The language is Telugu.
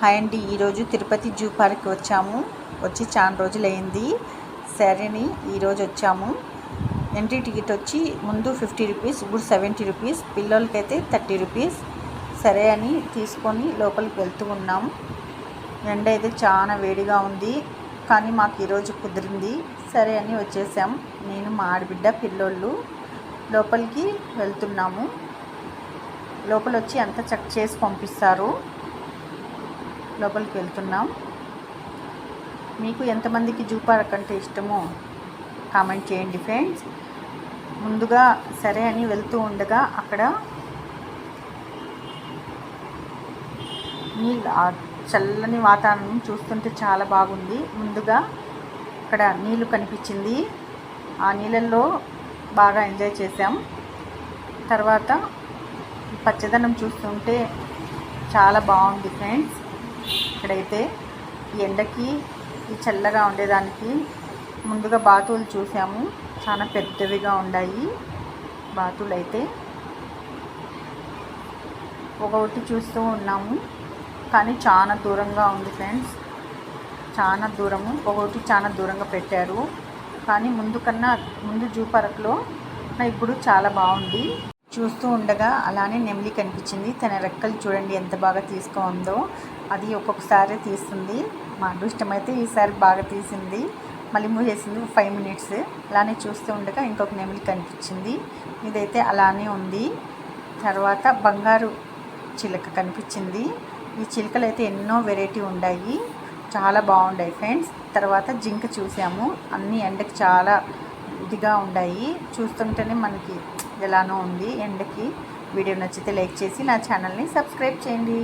హాయ్ అండి. ఈరోజు తిరుపతి జూ పార్క్ వచ్చాము. వచ్చి చాలా రోజులైంది. సరే అని ఈరోజు వచ్చాము. ఎంట్రీ టికెట్ వచ్చి ముందు ఫిఫ్టీ రూపీస్ ఇప్పుడు సెవెంటీ రూపీస్ పిల్లలకైతే థర్టీ రూపీస్. సరే అని తీసుకొని లోపలికి వెళ్తూ ఉన్నాం. ఎండ అయితే చాలా వేడిగా ఉంది కానీ మాకు ఈరోజు కుదిరింది. సరే అని వచ్చేసాం. నేను మా ఆడబిడ్డ పిల్లోళ్ళు లోపలికి వెళ్తున్నాము. లోపల వచ్చి అంతా చెక్ చేసి పంపిస్తారు. లోపలికి వెళ్తున్నాం. మీకు ఎంతమందికి జూ పార్క్ అంటే ఇష్టమో కామెంట్ చేయండి ఫ్రెండ్స్. ముందుగా సరే అని వెళ్తూ ఉండగా అక్కడ నీళ్ళు చల్లని వాతావరణం చూస్తుంటే చాలా బాగుంది. ముందుగా అక్కడ నీళ్ళు కనిపించింది. ఆ నీళ్ళల్లో బాగా ఎంజాయ్ చేసాం తర్వాత పచ్చదనం చూస్తుంటే చాలా బాగుంది ఫ్రెండ్స్. ఇక్కడైతే ఈ ఎండకి ఈ చల్లగా ఉండేదానికి ముందుగా బాతులు చూసాము. చాలా పెద్దవిగా ఉన్నాయి బాతులు అయితే ఒకటి చూస్తూ ఉన్నాము. కానీ చాలా దూరంగా ఉంది ఫ్రెండ్స్. చాలా దూరము. ఒకటి చాలా దూరంగా పెట్టారు. కానీ ముందు కన్నా ముందు జూ పార్క్లో ఇప్పుడు చాలా బాగుంది. చూస్తూ ఉండగా అలానే నెమిలి కనిపించింది. తన రెక్కలు చూడండి ఎంత బాగా తీసుకుందో అది ఒక్కొక్కసారి తీస్తుంది. మా అదృష్టం అయితే ఈసారి బాగా తీసింది. మళ్ళీ మూసేసింది ఫైవ్ మినిట్స్ అలానే చూస్తూ ఉండగా ఇంకొక నెమిలి కనిపించింది. ఇదైతే అలానే ఉంది. తర్వాత బంగారు చిలక కనిపించింది. ఈ చిలుకలు అయితే ఎన్నో వెరైటీ ఉన్నాయి చాలా బాగున్నాయి ఫ్రెండ్స్ తర్వాత జింక చూసాము. అన్ని ఎండకి చాలా ఇదిగా ఉన్నాయి చూస్తుంటేనే మనకి ఎలానో ఉంది ఎండకి. వీడియో నచ్చితే లైక్ చేసి నా ఛానల్ని సబ్స్క్రైబ్ చేయండి.